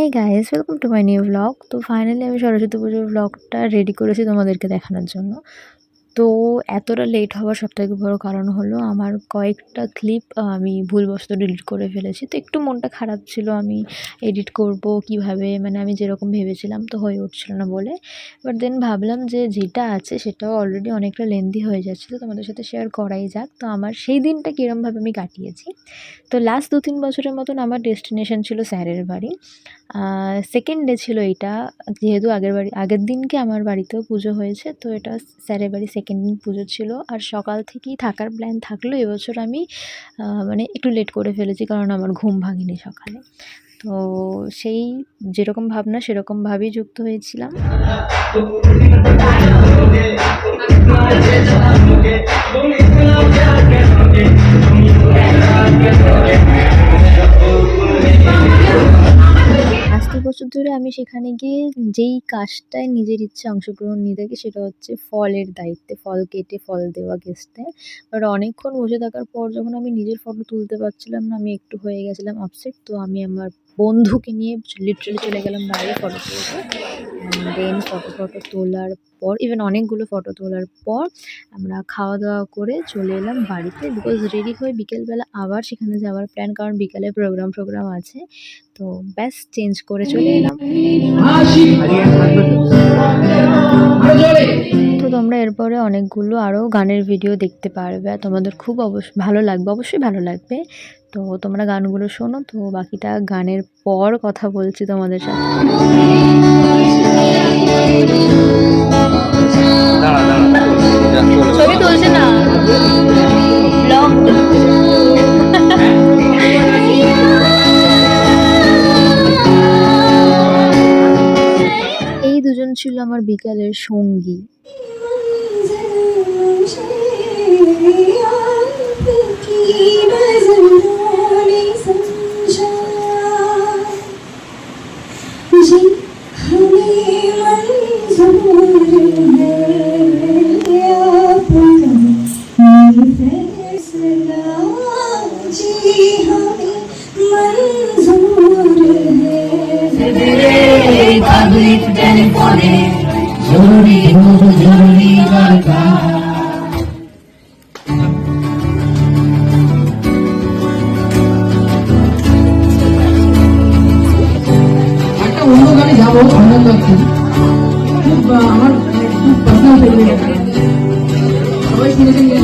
Hey guys welcome to my new blog তো finally আমি সরস্বতী পুজোর ব্লগটা রেডি করেছি তোমাদেরকে দেখানোর জন্য। তো এতটা লেট হওয়ার সবথেকে বড় কারণ হলো আমার কয়েকটা ক্লিপ আমি ভুলবশত ডিলিট করে ফেলেছি। তো একটু মনটা খারাপ ছিল, আমি এডিট করব কীভাবে? মানে আমি যেরকম ভেবেছিলাম তো হয়ে উঠছিল না বলে। বাট দেন ভাবলাম যে যেটা আছে সেটাও অলরেডি অনেকটা লেন্দি হয়ে যাচ্ছে, তো তোমাদের সাথে শেয়ার করাই যাক। তো আমার সেই দিনটা কীরমভাবে আমি কাটিয়েছি। তো লাস্ট দু তিন বছরের মতন আমার ডেস্টিনেশন ছিল স্যারের বাড়ি। সেকেন্ড ডে ছিল এইটা যেহেতু আগের বাড়ি, আগের দিনকে আমার বাড়িতেও পুজো হয়েছে, তো এটা স্যারের বাড়ি সেকেন্ড দিন পুজো ছিল। আর সকাল থেকেই থাকার প্ল্যান থাকল, এবছর আমি মানে একটু লেট করে ফেলেছি কারণ আমার ঘুম ভাঙিনি সকালে। তো সেই যেরকম ভাবনা সেরকমভাবেই যুক্ত হয়েছিলাম। আমি সেখানে গিয়ে যেই কাজটায় নিজের ইচ্ছে অংশগ্রহণ নিয়ে থাকি সেটা হচ্ছে ফলের দায়িত্বে, ফল কেটে ফল দেওয়া গেস্টে বাট অনেকক্ষণ বসে থাকার পর যখন আমি নিজের ফটো তুলতে পারছিলাম না, আমি একটু হয়ে গেছিলাম আপসেট তো আমি আমার বন্ধুকে নিয়ে লিটারেলি চলে গেলাম বাইরে ফটো তুলতে। দেন ফটো ফটো তোলার পর ইভেন অনেকগুলো ফটো তোলার পর আমরা খাওয়া দাওয়া করে চলে এলাম বাড়িতে বিকজ রেডি হয়ে বিকেলবেলা আবার সেখানে যাওয়ার প্ল্যান কারণ বিকালে প্রোগ্রাম ফোগ্রাম আছে। তো ব্যাস চেঞ্জ করে চলে এলাম। তো তোমরা এরপরে অনেকগুলো আরও গানের ভিডিও দেখতে পারবে। তোমাদের খুব অবশ্য, ভালো লাগবে, অবশ্যই ভালো লাগবে। তো তোমরা গানগুলো শোনো তো বাকিটা গানের পর কথা বলছি তোমাদের সাথে। ছবি তুলছে না? এই দুজন ছিল আমার বিকালের সঙ্গী। পাবলিক টেলিফোনে জরুরি জরুরি দরকার। একটা অন্য গানে যাব অন্য খুব আমার খুব পছন্দ সবাই শুনেছেন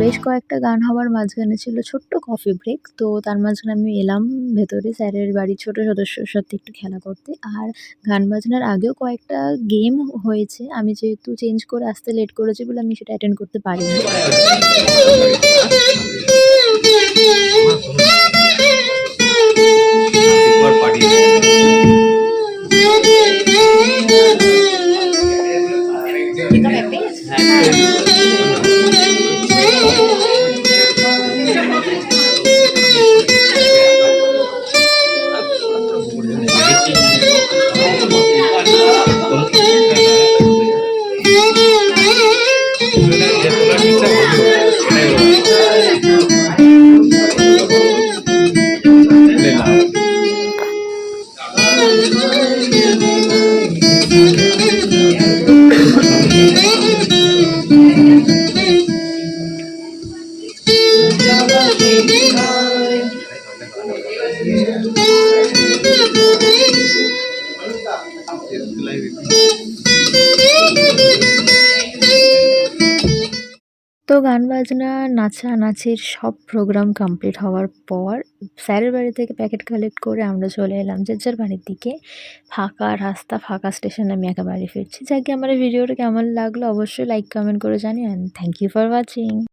বেশ কয়েকটা গান হওয়ার মাঝখানে ছিল ছোট্ট কফি ব্রেক তো তার মাঝখানে আমি এলাম ভেতরে স্যারের বাড়ির ছোট সদস্যর সাথে একটু খেলা করতে। আর গান বাজনার আগেও কয়েকটা গেম হয়েছে, আমি যেহেতু চেঞ্জ করে আসতে লেট করেছি বলে আমি সেটা অ্যাটেন্ড করতে পারিনি। তো গান বাজনা নাচানাচির সব প্রোগ্রাম কমপ্লিট হওয়ার পর স্যারের বাড়ি থেকে প্যাকেট কালেক্ট করে আমরা চলে এলাম যে যার বাড়ির দিকে। ফাঁকা রাস্তা, ফাঁকা স্টেশন আমি একা বাড়ি ফিরছি। যাকে আমার ভিডিওটা কেমন লাগল অবশ্যই লাইক কমেন্ট করে জানি and thank you for watching